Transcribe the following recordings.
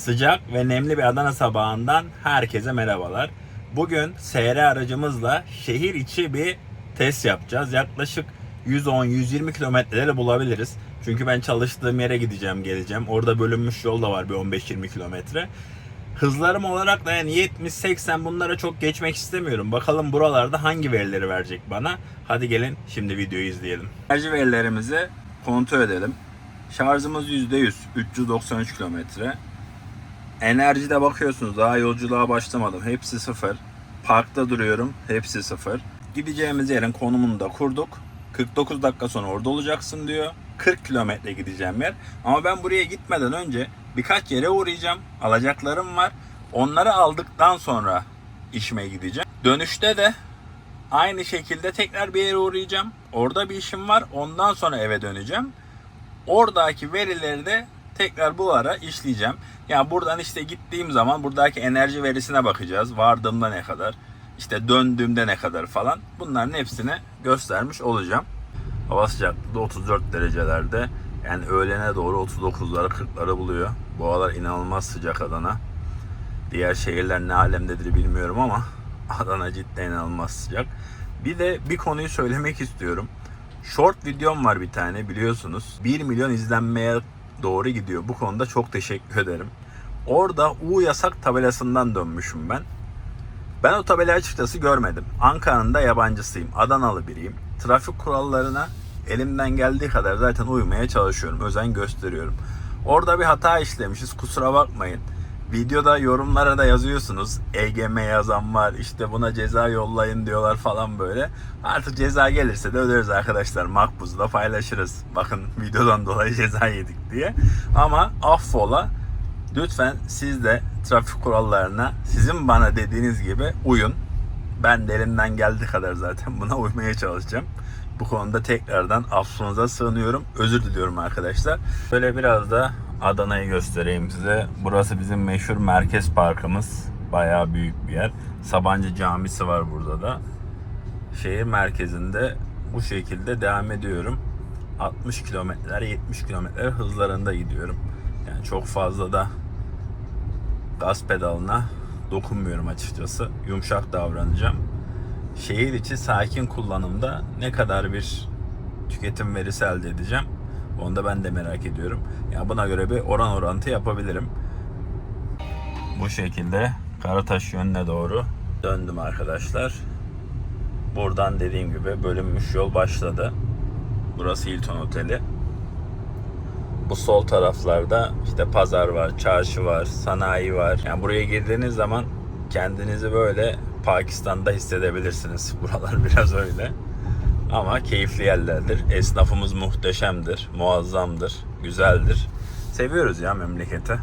Sıcak ve nemli bir Adana sabahından herkese merhabalar. Bugün SR aracımızla şehir içi bir test yapacağız. Yaklaşık 110-120 kilometreleri bulabiliriz. Çünkü ben çalıştığım yere gideceğim, geleceğim. Orada bölünmüş yol da var bir 15-20 kilometre. Hızlarım olarak da yani 70-80 bunlara çok geçmek istemiyorum. Bakalım buralarda hangi verileri verecek bana. Hadi gelin şimdi videoyu izleyelim. Enerji verilerimizi kontrol edelim. Şarjımız %100, 393 kilometre. Enerjide bakıyorsunuz daha yolculuğa başlamadım. Hepsi sıfır. Parkta duruyorum. Hepsi sıfır. Gideceğimiz yerin konumunu da kurduk. 49 dakika sonra orada olacaksın diyor. 40 kilometre gideceğim yer. Ama ben buraya gitmeden önce birkaç yere uğrayacağım. Alacaklarım var. Onları aldıktan sonra işime gideceğim. Dönüşte de aynı şekilde tekrar bir yere uğrayacağım. Orada bir işim var. Ondan sonra eve döneceğim. Oradaki verileri de tekrar bu ara işleyeceğim. Yani buradan işte gittiğim zaman buradaki enerji verisine bakacağız. Vardığımda ne kadar, işte döndüğümde ne kadar falan. Bunların hepsini göstermiş olacağım. Hava sıcaklığı da 34 derecelerde. Yani öğlene doğru 39'ları 40'ları buluyor. Bu aralar inanılmaz sıcak Adana. Diğer şehirler ne alemdedir bilmiyorum ama Adana cidden inanılmaz sıcak. Bir de bir konuyu söylemek istiyorum. Short videom var bir tane biliyorsunuz. 1 milyon izlenmeye doğru gidiyor. Bu konuda çok teşekkür ederim. Orada U yasak tabelasından dönmüşüm ben. Ben o tabelayı açıkçası görmedim. Ankara'nın da yabancısıyım. Adanalı biriyim. Trafik kurallarına elimden geldiği kadar zaten uymaya çalışıyorum. Özen gösteriyorum. Orada bir hata işlemişiz. Kusura bakmayın. Videoda yorumlara da yazıyorsunuz. EGM yazan var. işte buna ceza yollayın diyorlar falan böyle. Artık ceza gelirse de öderiz arkadaşlar. Makbuz'da paylaşırız. Bakın videodan dolayı ceza yedik diye. Ama affola lütfen siz de trafik kurallarına sizin bana dediğiniz gibi uyun. Ben de elimden geldiği kadar zaten buna uymaya çalışacağım. Bu konuda tekrardan affınıza sığınıyorum. Özür diliyorum arkadaşlar. Böyle biraz da Adana'yı göstereyim size. Burası bizim meşhur merkez parkımız. Bayağı büyük bir yer. Sabancı Camisi var burada da. Şehir merkezinde bu şekilde devam ediyorum. 60 kilometreler 70 kilometreler hızlarında gidiyorum. Yani çok fazla da gaz pedalına dokunmuyorum açıkçası. Yumuşak davranacağım. Şehir içi sakin kullanımda ne kadar bir tüketim verisi elde edeceğim? Onu da ben de merak ediyorum. Yani buna göre bir oran orantı yapabilirim. Bu şekilde Karataş yönüne doğru döndüm arkadaşlar. Buradan dediğim gibi bölünmüş yol başladı. Burası Hilton Oteli. Bu sol taraflarda işte pazar var, çarşı var, sanayi var. Yani buraya girdiğiniz zaman kendinizi böyle Pakistan'da hissedebilirsiniz. Buralar biraz öyle. Ama keyifli yerlerdir. Esnafımız muhteşemdir, muazzamdır, güzeldir. Seviyoruz ya memleketi.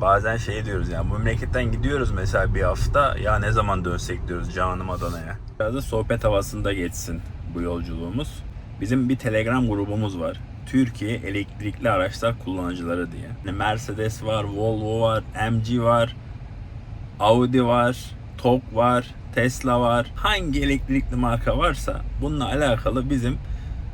Bazen şey diyoruz yani bu memleketten gidiyoruz mesela bir hafta ya ne zaman dönsek diyoruz canım Adana'ya. Biraz da sohbet havasında geçsin bu yolculuğumuz. Bizim bir Telegram grubumuz var. Türkiye elektrikli araçlar kullanıcıları diye. Yani Mercedes var, Volvo var, MG var, Audi var, TOG var, Tesla var. Hangi elektrikli marka varsa bununla alakalı bizim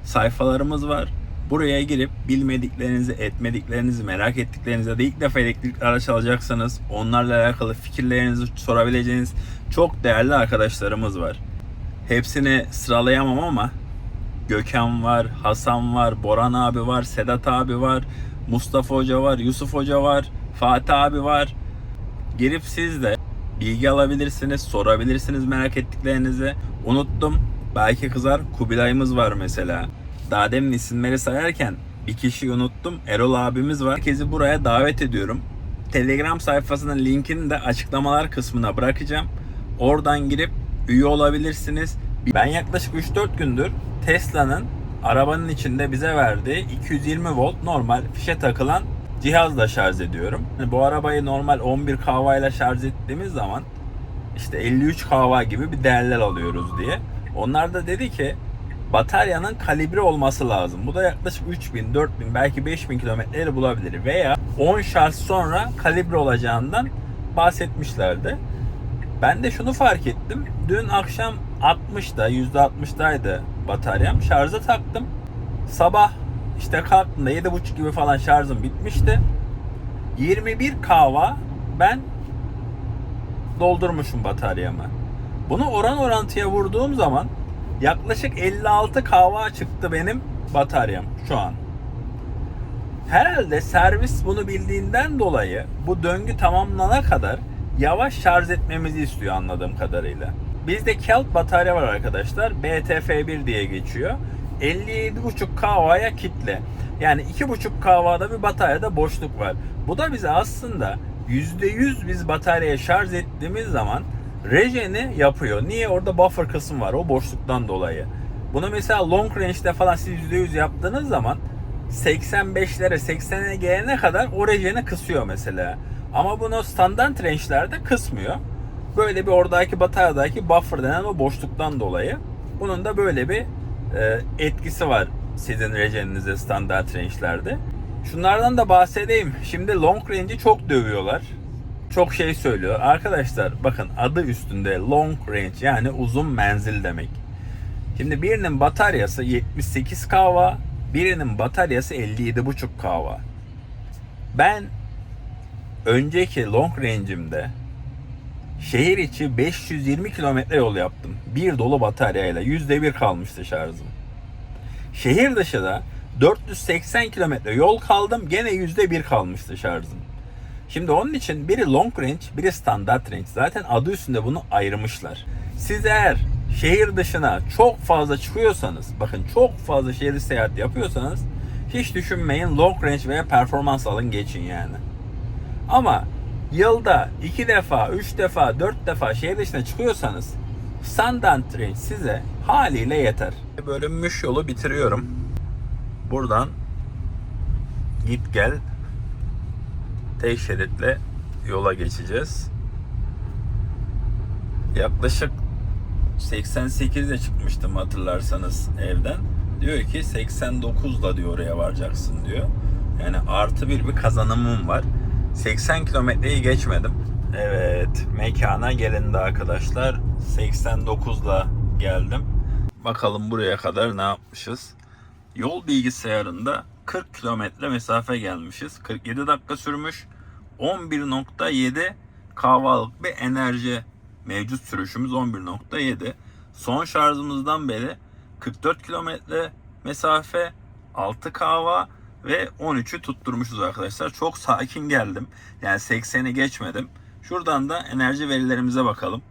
sayfalarımız var. Buraya girip bilmediklerinizi, etmediklerinizi, merak ettiklerinizi da ilk defa elektrikli araç alacaksanız onlarla alakalı fikirlerinizi sorabileceğiniz çok değerli arkadaşlarımız var. Hepsini sıralayamam ama Gökhan var, Hasan var, Boran abi var, Sedat abi var, Mustafa Hoca var, Yusuf Hoca var, Fatih abi var. Girip siz de bilgi alabilirsiniz, sorabilirsiniz merak ettiklerinizi. Unuttum. Belki kızar. Kubilay'ımız var mesela. Daha demin isimleri sayarken bir kişiyi unuttum. Erol abimiz var. Herkesi buraya davet ediyorum. Telegram sayfasının linkini de açıklamalar kısmına bırakacağım. Oradan girip üye olabilirsiniz. Ben yaklaşık 3-4 gündür Tesla'nın arabanın içinde bize verdiği 220 volt normal fişe takılan cihazla şarj ediyorum. Yani bu arabayı normal 11 kahvayla şarj ettiğimiz zaman işte 53 kahva gibi bir değerler alıyoruz diye. Onlar da dedi ki bataryanın kalibre olması lazım. Bu da yaklaşık 3000, 4000 belki 5000 kilometreleri bulabilir. Veya 10 şarj sonra kalibre olacağından bahsetmişlerdi. Ben de şunu fark ettim. Dün akşam 60'da, %60'daydı bataryam. Şarja taktım. Sabah işte kalktığımda 7.30 gibi falan şarjım bitmişti. 21 kahva ben doldurmuşum bataryamı. Bunu oran orantıya vurduğum zaman yaklaşık 56 kahva çıktı benim bataryam şu an. Herhalde servis bunu bildiğinden dolayı bu döngü tamamlanana kadar yavaş şarj etmemizi istiyor anladığım kadarıyla. Bizde Kelt batarya var arkadaşlar. BTF1 diye geçiyor. 57,5 kahvaya kitle. Yani 2,5 kahvada bir bataryada boşluk var. Bu da bize aslında %100 biz bataryaya şarj ettiğimiz zaman rejeni yapıyor. Niye? Orada buffer kısım var o boşluktan dolayı. Bunu mesela long range'de falan siz %100 yaptığınız zaman 85'lere 80'e gelene kadar o rejeni kısıyor mesela. Ama bunu standart range'lerde kısmıyor. Böyle bir oradaki bataryadaki buffer denen o boşluktan dolayı. Bunun da böyle bir etkisi var sizin rejeninize standart range'lerde. Şunlardan da bahsedeyim. Şimdi long range'i çok dövüyorlar. Çok şey söylüyor. Arkadaşlar bakın adı üstünde long range yani uzun menzil demek. Şimdi birinin bataryası 78 kahva, birinin bataryası 57,5 kahva. Ben önceki long range'imde şehir içi 520 kilometre yol yaptım. Bir dolu bataryayla %1 kalmıştı şarjım. Şehir dışı da 480 kilometre yol kaldım. Gene %1 kalmıştı şarjım. Şimdi onun için biri long range, biri standart range. Zaten adı üstünde bunu ayırmışlar. Siz eğer şehir dışına çok fazla çıkıyorsanız, bakın çok fazla şehir seyahat yapıyorsanız hiç düşünmeyin long range veya performans alın geçin yani. Ama yılda iki defa, üç defa, dört defa şehir dışına çıkıyorsanız standart range size haliyle yeter. Bölünmüş yolu bitiriyorum. Buradan git gel tek şeritle yola geçeceğiz. Yaklaşık 88'de çıkmıştım hatırlarsanız evden. Diyor ki 89'la diyor oraya varacaksın diyor. Yani artı bir bir kazanımım var. 80 kilometreyi geçmedim. Evet mekana gelindi arkadaşlar. 89'la geldim. Bakalım buraya kadar ne yapmışız. Yol bilgisayarında 40 kilometre mesafe gelmişiz. 47 dakika sürmüş. 11.7 kahvalık bir enerji mevcut sürüşümüz 11.7. Son şarjımızdan beri 44 kilometre mesafe 6 kahva ve 13'ü tutturmuşuz arkadaşlar. Çok sakin geldim. Yani 80'i geçmedim. Şuradan da enerji verilerimize bakalım.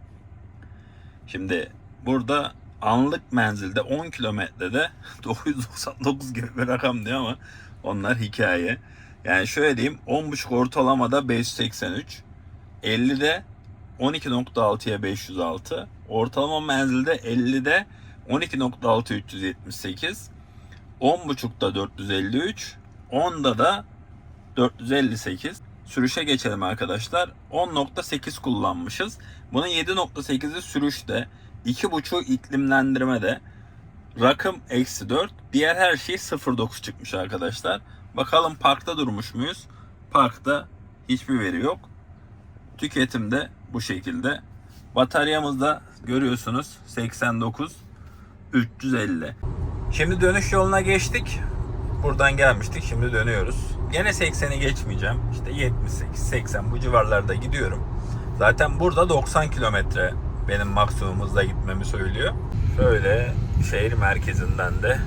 Şimdi burada anlık menzilde 10 kilometrede 999 gibi bir rakam diyor ama onlar hikaye. Yani şöyle diyeyim 10.5 ortalamada 583. 50'de 12.6'ya 506. Ortalama menzilde 50'de 12.6 378. 10.5'da 453. 10'da da 458. Sürüşe geçelim arkadaşlar. 10.8 kullanmışız. Bunun 7.8'i sürüşte. 2.5'u iklimlendirmede. Rakım eksi 4. Diğer her şey 0.9 çıkmış arkadaşlar. Bakalım parkta durmuş muyuz? Parkta hiçbir veri yok. Tüketimde bu şekilde. Bataryamızda görüyorsunuz 89 350. Şimdi dönüş yoluna geçtik. Buradan gelmiştik. Şimdi dönüyoruz. Gene 80'i geçmeyeceğim. İşte 78 80 bu civarlarda gidiyorum. Zaten burada 90 kilometre benim maksimum gitmemi söylüyor. Şöyle şehir merkezinden de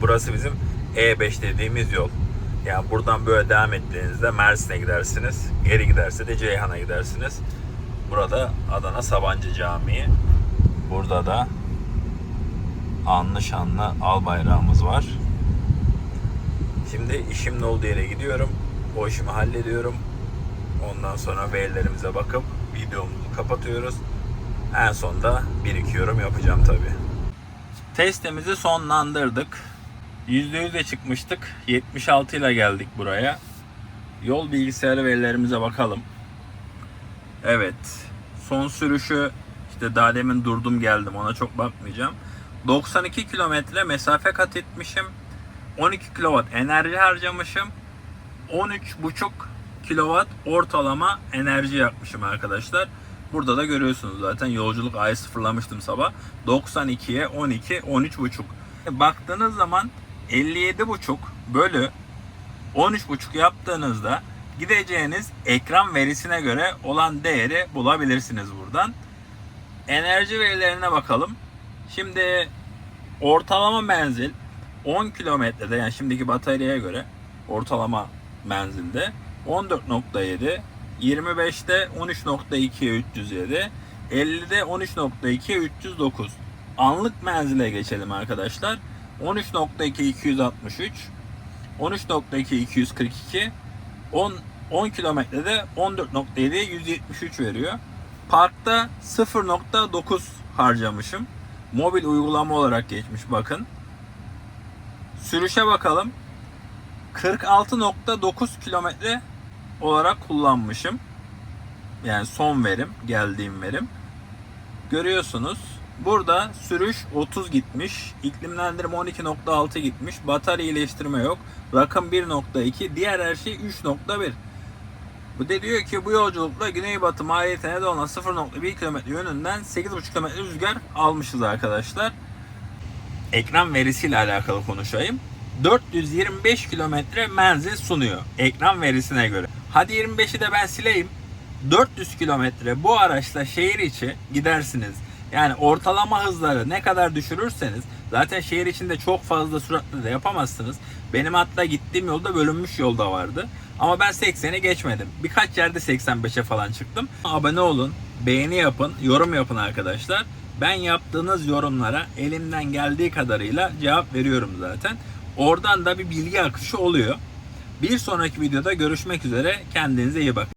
burası bizim E5 dediğimiz yol. Yani buradan böyle devam ettiğinizde Mersin'e gidersiniz. Geri giderse de Ceyhan'a gidersiniz. Burada Adana Sabancı Camii. Burada da anlı şanlı al bayrağımız var. Şimdi işimin olduğu yere gidiyorum. O işimi hallediyorum. Ondan sonra verilerimize bakıp videomuzu kapatıyoruz. En sonda bir iki yorum yapacağım tabi. Testimizi sonlandırdık. %100'e çıkmıştık. 76 ile geldik buraya. Yol bilgisayarı verilerimize bakalım. Evet. Son sürüşü işte daha demin durdum geldim ona çok bakmayacağım. 92 kilometre mesafe kat etmişim. 12 kW enerji harcamışım. 13,5 kW ortalama enerji yakmışım arkadaşlar. Burada da görüyorsunuz zaten yolculuk ayı sıfırlamıştım sabah. 92'ye 12, 13,5. Baktığınız zaman 57,5 bölü 13,5 yaptığınızda gideceğiniz ekran verisine göre olan değeri bulabilirsiniz buradan. Enerji verilerine bakalım. Şimdi ortalama menzil 10 kilometrede yani şimdiki bataryaya göre ortalama menzilde 14.7, 25'te 13.2'ye 307, 50'de 13.2'ye 309. Anlık menzile geçelim arkadaşlar. 13.2 263, 13.2 242, 10 10 kilometrede 14.7 173 veriyor. Parkta 0.9 harcamışım. Mobil uygulama olarak geçmiş bakın. Sürüşe bakalım. 46.9 kilometre olarak kullanmışım. Yani son verim, geldiğim verim. Görüyorsunuz. Burada sürüş 30 gitmiş, iklimlendirme 12.6 gitmiş, batarya iyileştirme yok, rakım 1.2, diğer her şey 3.1. Bu da diyor ki bu yolculukla güneybatı maliyetine de olan 0.1 km yönünden 8.5 km rüzgar almışız arkadaşlar. Ekran verisiyle alakalı konuşayım. 425 kilometre menzil sunuyor ekran verisine göre. Hadi 25'i de ben sileyim. 400 kilometre bu araçla şehir içi gidersiniz. Yani ortalama hızları ne kadar düşürürseniz zaten şehir içinde çok fazla süratle de yapamazsınız. Benim hatta gittiğim yolda bölünmüş yolda vardı. Ama ben 80'i geçmedim. Birkaç yerde 85'e falan çıktım. Abone olun, beğeni yapın, yorum yapın arkadaşlar. Ben yaptığınız yorumlara elimden geldiği kadarıyla cevap veriyorum zaten. Oradan da bir bilgi akışı oluyor. Bir sonraki videoda görüşmek üzere. Kendinize iyi bakın.